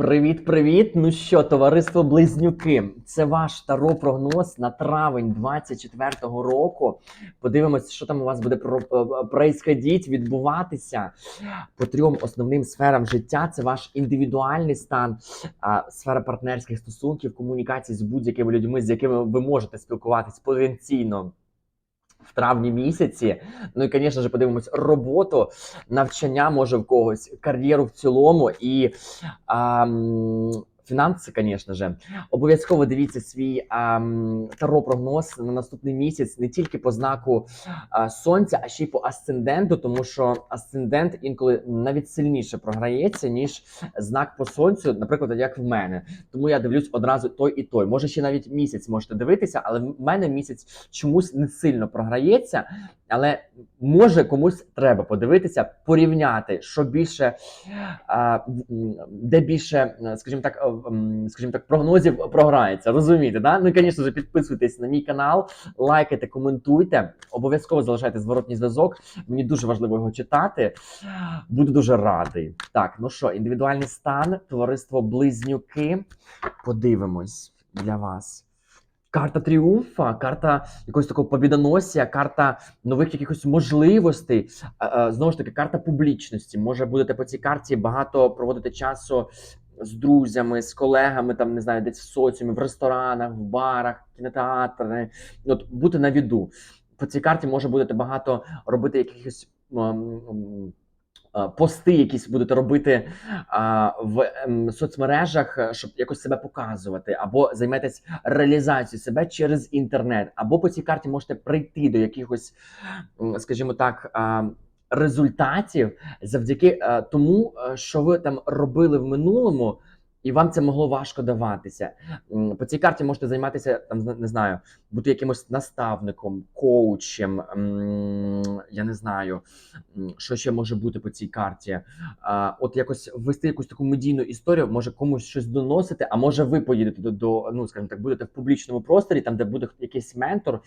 Привіт-привіт! Ну що, товариство Близнюки? Це ваш таро прогноз на травень 24-го року. Подивимось, що там у вас буде про- е, происходить, відбуватися по трьом основним сферам життя. Це ваш індивідуальний стан, сфера партнерських стосунків, комунікації з будь-якими людьми, з якими ви можете спілкуватись потенційно. В травні місяці, ну і, звісно ж, подивимось роботу, навчання може в когось, кар'єру в цілому. І а, фінанси, звісно ж. Обов'язково дивіться свій а, таро-прогноз на наступний місяць не тільки по знаку а, сонця, а ще й по асценденту, тому що асцендент інколи навіть сильніше програється, ніж знак по сонцю, наприклад, як в мене. Тому я дивлюсь одразу той і той. Може, ще навіть місяць можете дивитися, але в мене місяць чомусь не сильно програється. Але може комусь треба подивитися, порівняти, що більше, де більше, е, скажімо так, е, скажімо так, прогнозів програється. Розумієте, да? Ну і, звісно ж, підписуйтесь на мій канал, лайкайте, коментуйте. Обов'язково залишайте зворотній зв'язок. Мені дуже важливо його читати. Буду дуже радий. Так, ну що, індивідуальний стан, товариство Близнюки. Подивимось для вас. Карта тріумфа, карта якогось такого побідоносія, карта нових якихось можливостей. Знову ж таки, карта публічності. Може будете по цій карті багато проводити часу з друзями, з колегами, там не знаю, десь в соціумі, в ресторанах, в барах, кінотеатри. От бути на віду. По цій карті може будете багато робити якихось. Е, Пости, якісь будете робити а, в ем, соцмережах, е, щоб якось себе показувати, або займетесь реалізацією себе через інтернет, або по цій карті можете прийти до якихось, скажімо так, результатів завдяки е, тому, е, що ви там робили в минулому. І вам це могло важко даватися. По цій карті можете займатися там, не знаю, бути якимось наставником, коучем. Я не знаю, що ще може бути по цій карті. От якось вести якусь таку медійну історію, може комусь щось доносити, а може ви поїдете до, до ну скажімо так, будете в публічному просторі, там де буде якийсь ментор,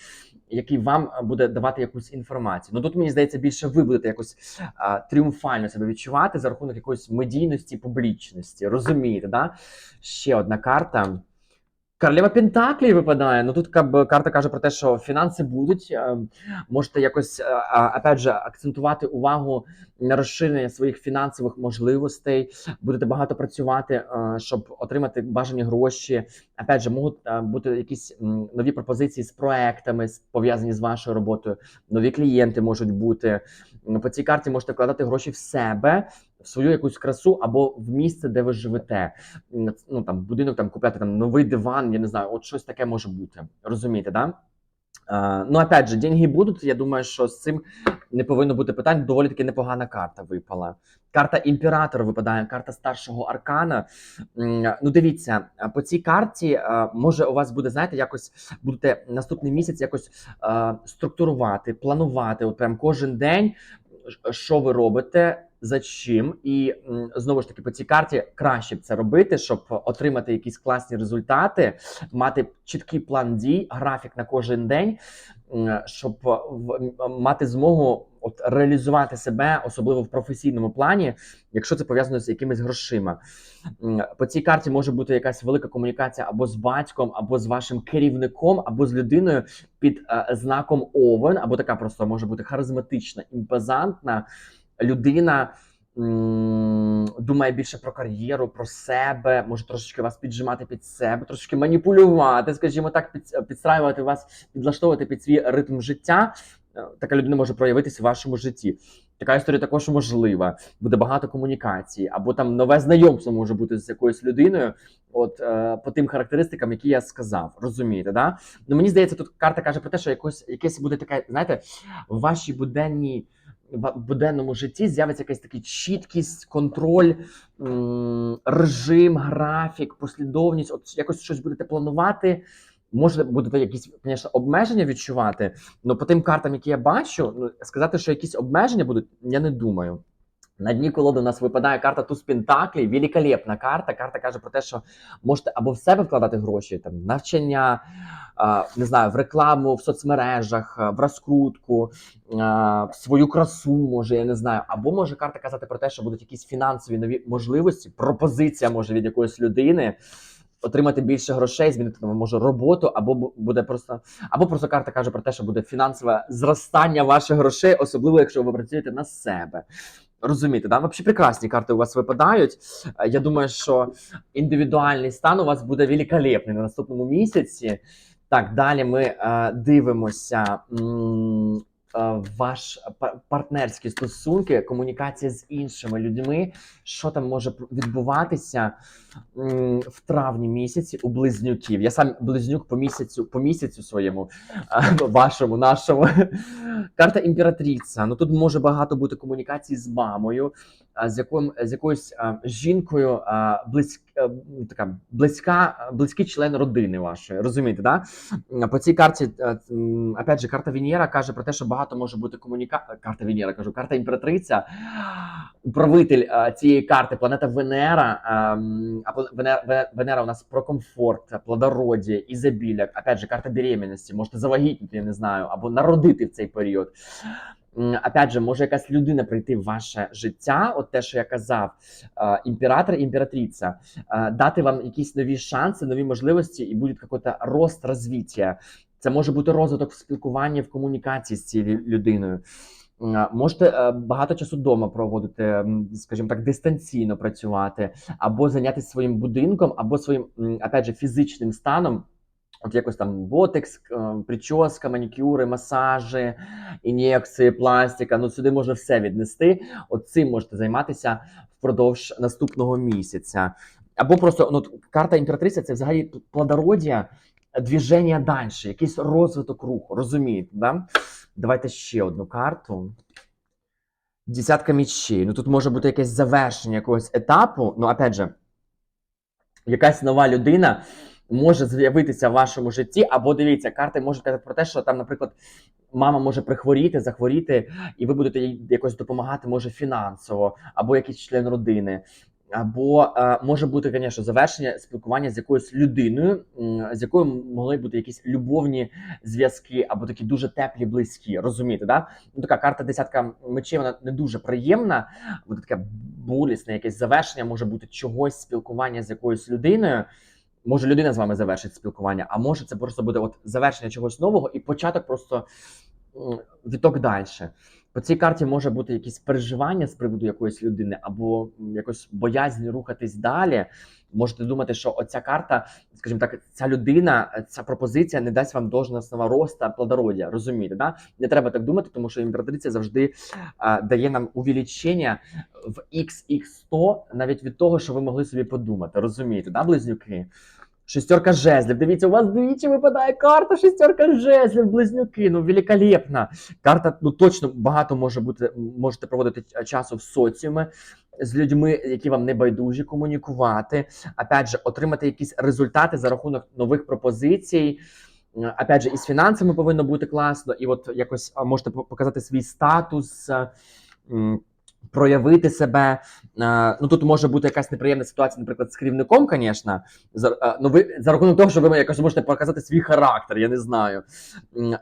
який вам буде давати якусь інформацію. Ну тут мені здається, більше ви будете якось тріумфально себе відчувати за рахунок якоїсь медійності, публічності. Розумієте, да? Ще одна карта. Королева Пентаклі випадає. Ну тут карта каже про те, що фінанси будуть. е, Можете якось е, опять же акцентувати увагу на розширення своїх фінансових можливостей. Будете багато працювати, е, щоб отримати бажані гроші. Опять же, можуть бути якісь нові пропозиції з проектами, пов'язані з вашою роботою. Нові клієнти можуть бути. По цій карті можете вкладати гроші в себе, свою якусь красу або в місце, де ви живете. Ну там будинок там купляти там новий диван, я не знаю, от щось таке може бути. Розумієте, да? Ну, опять же, деньги будуть. Я думаю, що з цим не повинно бути питань. Доволі таки непогана карта випала. Карта імператора випадає, карта старшого аркана. Ну, дивіться, по цій карті може у вас буде, знаєте, якось будете наступний місяць якось структурувати, планувати, от прям кожен день, що ви робите. За чим і знову ж таки по цій карті краще б це робити, щоб отримати якісь класні результати, мати чіткий план дій, графік на кожен день, щоб мати змогу от реалізувати себе, особливо в професійному плані, якщо це пов'язано з якимись грошима. По цій карті може бути якась велика комунікація або з батьком, або з вашим керівником, або з людиною під е, знаком Овен, або така просто може бути харизматична, імпозантна людина. Думає більше про кар'єру, про себе, може трошечки вас піджимати під себе, трошечки маніпулювати, скажімо так, під, підстраювати вас, підлаштовувати під свій ритм життя. Е, Така людина може проявитися в вашому житті. Така історія також можлива. Буде багато комунікації, або там нове знайомство може бути з якоюсь людиною, от е, по тим характеристикам, які я сказав. Розумієте, да? Ну мені здається, тут карта каже про те, що якось якесь буде таке, знаєте, в вашій буденній в буденному житті з'явиться якась така чіткість, контроль, режим, графік, послідовність. От якось щось будете планувати. Може, будете якісь, звісно, обмеження відчувати, але по тим картам, які я бачу, ну сказати, що якісь обмеження будуть, я не думаю. На дні колоди у нас випадає карта Туз Пентаклі, великолепна карта. Карта каже про те, що можете або в себе вкладати гроші, там навчання, не знаю, в рекламу, в соцмережах, в розкрутку, в свою красу, може, я не знаю. Або може карта казати про те, що будуть якісь фінансові нові можливості, пропозиція може від якоїсь людини. Отримати більше грошей, змінити може роботу, або буде просто, або просто карта каже про те, що буде фінансове зростання ваших грошей, особливо якщо ви працюєте на себе. Розумієте, да? Взагалі прекрасні карти у вас випадають. Е, Я думаю, що індивідуальний стан у вас буде великолепний на наступному місяці. Так, далі ми е, дивимося. м, Ваш пар- партнерські стосунки, комунікація з іншими людьми, що там може відбуватися в травні місяці у близнюків. Я сам близнюк по місяцю, по місяцю своєму, е, вашому, нашому. Карта імператриця. Ну тут може багато бути комунікації з мамою, з якою з якоюсь жінкою, а, близь, така близька, близький член родини вашої. Розумієте, да? По цій карті, опять же, карта Венера каже про те, що багато може бути комунікація. Карта Венера, кажу, карта імператриця. Управитель а, цієї карти, планета Венера. А, а Венера, Венера у нас про комфорт, плодородие, ізобілля. Опять же, карта беременності. Можете завагітніти, я не знаю, або народити в цей період. Опять же, може якась людина прийти в ваше життя, от те, що я казав, е, імператор, імператриця, е, дати вам якісь нові шанси, нові можливості, і буде якийсь рост, розвиття. Це може бути розвиток в спілкуванні, в комунікації з цією людиною. Можете е, багато часу вдома проводити, скажімо так, дистанційно працювати, або зайнятися своїм будинком, або своїм, опять же, фізичним станом. От якось там ботекс, е, прическа, манікюри, масажі, ін'єкції, пластика. Ну сюди можна все віднести. От цим можете займатися впродовж наступного місяця. Або просто ну, карта імператриця це взагалі плодородія, двіження далі, якийсь розвиток руху. Розумієте, да? Давайте ще одну карту. Десятка мічей. Ну тут може бути якесь завершення якогось етапу. Ну, опять же, якась нова людина може з'явитися в вашому житті, або дивіться, карти можуть казати про те, що там, наприклад, мама може прихворіти, захворіти, і ви будете їй якось допомагати, може фінансово, або якийсь член родини. Або е, може бути, звісно, завершення спілкування з якоюсь людиною, з якою могли бути якісь любовні зв'язки, або такі дуже теплі, близькі. Розумієте, да? Ну, така карта десятка мечей, вона не дуже приємна, буде таке болісне якесь завершення, може бути чогось спілкування з якоюсь людиною. Може, людина з вами завершить спілкування, а може, це просто буде от завершення чогось нового і початок просто віток далі. По цій карті може бути якісь переживання з приводу якоїсь людини, або якось боязнь рухатись далі. Можете думати, що оця карта, скажімо так, ця людина, ця пропозиція не дасть вам должностного роста плодородя. Розумієте, да? Не треба так думати, тому що імператриця завжди а, дає нам увеличення в XX100 навіть від того, що ви могли собі подумати. Розумієте, да, близнюки? Шестерка жезлів. Дивіться, у вас двічі випадає карта шестерка жезлів, близнюки. Ну, великолепна. Карта, ну точно багато може бути, можете проводити часу в соціумі з людьми, які вам не байдужі, комунікувати. Опять же, отримати якісь результати за рахунок нових пропозицій. М, Опять же, і з фінансами повинно бути класно, і от якось можете показати свій статус. Проявити себе, Е, ну тут може бути якась неприємна ситуація, наприклад, з керівником, звісно. За, е, ну ви за рахунок того, що ви якось можете показати свій характер, я не знаю.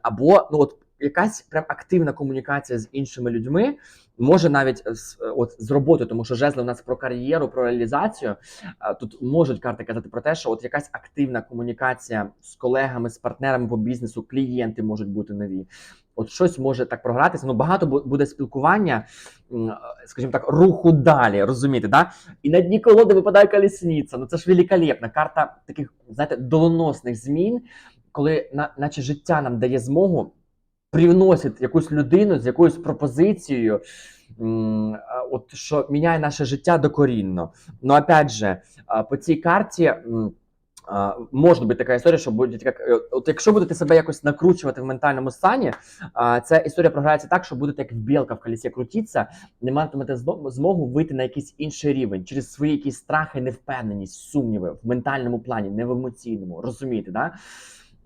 Або ну от якась прям активна комунікація з іншими людьми, може навіть з, от, з роботи, тому що жезли у нас про кар'єру, про реалізацію. Е, Тут можуть карти казати про те, що от якась активна комунікація з колегами, з партнерами по бізнесу, клієнти можуть бути нові. От щось може так програтися. Ну багато буде спілкування, скажімо так, руху далі. Розумієте, да? І на дні колоди випадає колісниця. Ну це ж великолепна карта таких, знаєте, доленосних змін, коли на, наче життя нам дає змогу привносить якусь людину з якоюсь пропозицією, от що міняє наше життя докорінно. Ну, опять же, по цій карті. А, Може бути така історія, що буде як е, от якщо будете себе якось накручувати в ментальному стані, а, ця історія програється так, що будете як білка в колесі крутитися, не матимете змогу вийти на якийсь інший рівень через свої якісь страхи, невпевненість, сумніви в ментальному плані, не в емоційному. Розумієте, да?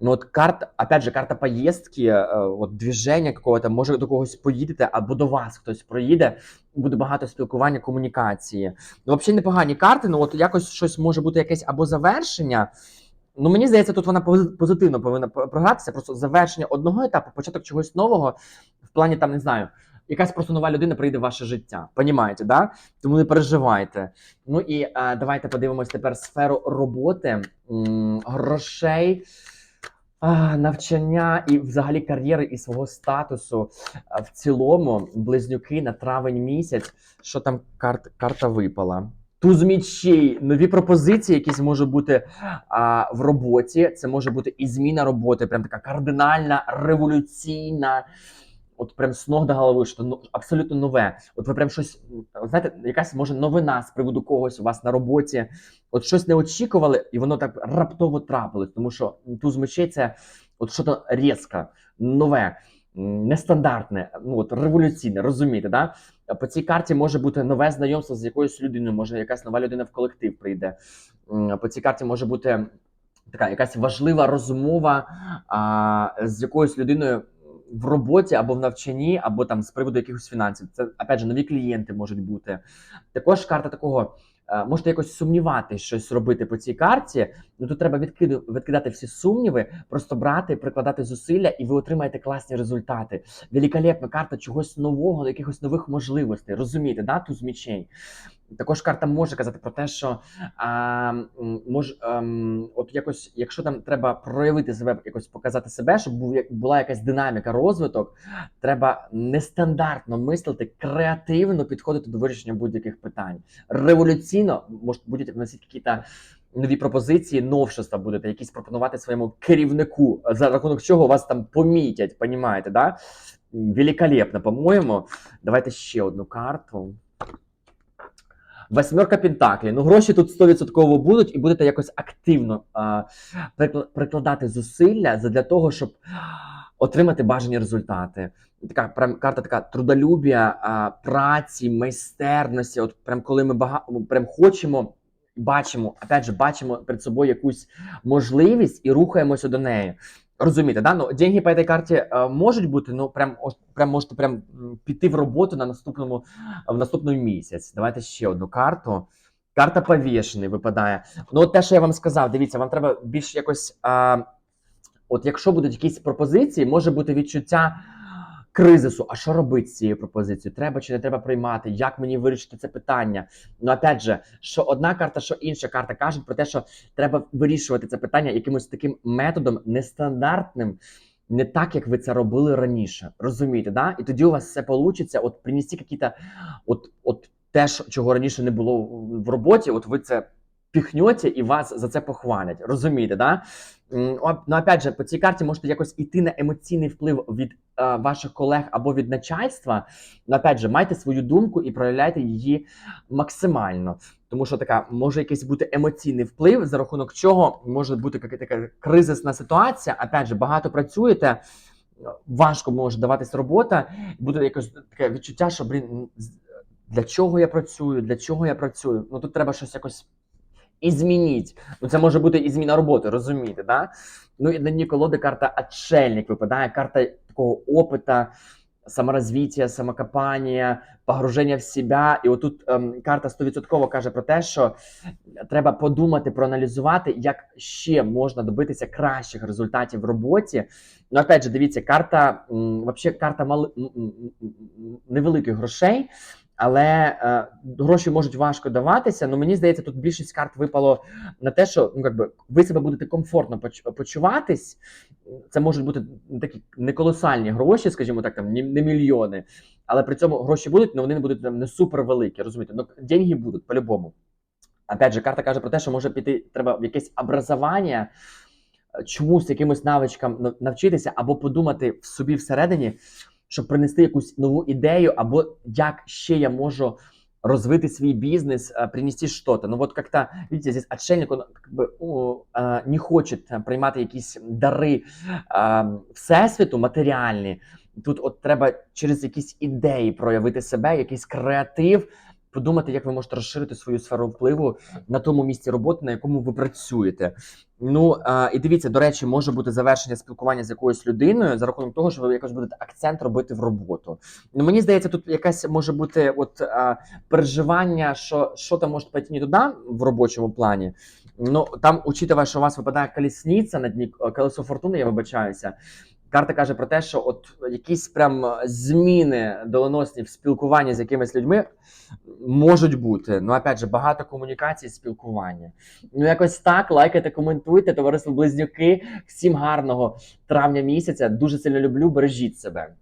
Ну, от карта, опять же, карта поїздки, е, от движення какого-то, може до когось поїдете, або до вас хтось проїде, буде багато спілкування, комунікації. Ну, взагалі непогані карти, ну от якось щось може бути якесь або завершення. Ну, мені здається, тут вона позитивно повинна програтися. Просто завершення одного етапу, початок чогось нового, в плані там не знаю. Якась просто нова людина прийде в ваше життя. Понімаєте, да? Тому не переживайте. Ну і е, давайте подивимось тепер сферу роботи, м, грошей, а, навчання і взагалі кар'єри і свого статусу в цілому. Близнюки на травень місяць. Що там карт, карта випала? Туз мічей, нові пропозиції, якісь можуть бути а, в роботі. Це може бути і зміна роботи, прям така кардинальна, революційна. От прям з ног до голови, що ну, абсолютно нове. От ви прям щось, знаєте, якась може новина з приводу когось у вас на роботі. От щось не очікували, і воно так раптово трапилось. Тому що туз мечей це от щось різке, нове, нестандартне, ну от революційне, розумієте, да? По цій карті може бути нове знайомство з якоюсь людиною, може якась нова людина в колектив прийде. По цій карті може бути така якась важлива розмова а, з якоюсь людиною в роботі або в навчанні, або там з приводу якихось фінансів. Це опять же нові клієнти можуть бути. Також карта такого. е, Можете якось сумнівати щось робити по цій карті. Ну тут треба відкиду, відкидати всі сумніви, просто брати, прикладати зусилля, і ви отримаєте класні результати. Великолепна карта чогось нового, якихось нових можливостей. Розумієте, да? Туз мічей. Також карта може казати про те, що а, мож, ем, от якось, якщо там треба проявити себе, якось показати себе, щоб була якась динаміка, розвиток, треба нестандартно мислити, креативно підходити до вирішення будь-яких питань. Революційно можуть будуть вносити якісь нові пропозиції, новшества будете якісь пропонувати своєму керівнику, за рахунок чого вас там помітять, понімаєте, да? Великолепно, по-моєму. Давайте ще одну карту. Восьмерка Пентаклі. Ну, гроші тут 100% будуть, і будете якось активно а, прикладати зусилля для того, щоб отримати бажані результати. Така прям карта така трудолюбія, а, праці, майстерності. От прям коли ми бага... прям хочемо, бачимо, опять же, бачимо перед собою якусь можливість і рухаємося до неї. Розумієте, да? Ну, деньги по этой карті е, можуть бути, ну прям, прям можете прям піти в роботу на наступному в наступний місяць. Давайте ще одну карту. Карта повішений випадає. Ну, от те, що я вам сказав, дивіться, вам треба більш якось. Е, от якщо будуть якісь пропозиції, може бути відчуття кризису. А що робити з цією пропозицією? Треба чи не треба приймати? Як мені вирішити це питання? Ну, опять же, що одна карта, що інша карта кажуть про те, що треба вирішувати це питання якимось таким методом нестандартним. Не так, як ви це робили раніше, розумієте, да? І тоді у вас все вийде. От принести якісь, от, от те, чого раніше не було в роботі, от ви це піхнете і вас за це похвалять. Розумієте, да? Ну, опять же, по цій карті можете якось іти на емоційний вплив від е, ваших колег або від начальства. Ну, опять же, майте свою думку і проявляйте її максимально. Тому що така може якийсь бути емоційний вплив, за рахунок чого може бути така кризисна ситуація. Опять же, багато працюєте, важко може даватись робота, буде якось таке відчуття, що блін, для чого я працюю, для чого я працюю. Ну тут треба щось якось і змініть. Ну це може бути і зміна роботи, розумієте, да? Ну і на дні колоди карта Отшельник випадає, карта такого опита, саморозвиття, самокопання, погруження в себе. І отут ем, карта 100% каже про те, що треба подумати, проаналізувати, як ще можна добитися кращих результатів в роботі. Ну, опять же, дивіться, карта, вообще карта мали, невеликих грошей. Але е, гроші можуть важко даватися. Ну мені здається, тут більшість карт випало на те, що ну якби ви себе будете комфортно почуватись. Це можуть бути такі не колосальні гроші, скажімо так, там не, мільйони. Але при цьому гроші будуть, але вони не будуть там не супер великі. Розумієте? Ну деньги будуть по-любому. Опять же, карта каже про те, що може піти треба в якесь образування, е, чомусь якимось навичкам навчитися, або подумати в собі всередині, щоб принести якусь нову ідею, або як ще я можу розвити свій бізнес, э, принести что-то. Ну вот как-то, видите, здесь отшельник, он как бы о, э, не хочет э, приймати якісь дари э, всесвіту матеріальні. Тут от треба через якісь ідеї проявити себе, якийсь креатив, подумати, як ви можете розширити свою сферу впливу на тому місці роботи, на якому ви працюєте. Ну а, і дивіться, до речі, може бути завершення спілкування з якоюсь людиною за рахунок того, що ви якось будете акцент робити в роботу. Ну мені здається, тут якась може бути от а, переживання, що що там може пойти не туди в робочому плані. Ну там, учитывая, що у вас випадає колісниця на дні колесо фортуни, я вибачаюся. Карта каже про те, що от якісь прям зміни доленосні в спілкуванні з якимись людьми можуть бути. Ну, опять же, багато комунікацій, спілкування. Ну, якось так. Лайкайте, коментуйте, товариство Близнюки. Всім гарного травня місяця. Дуже сильно люблю. Бережіть себе.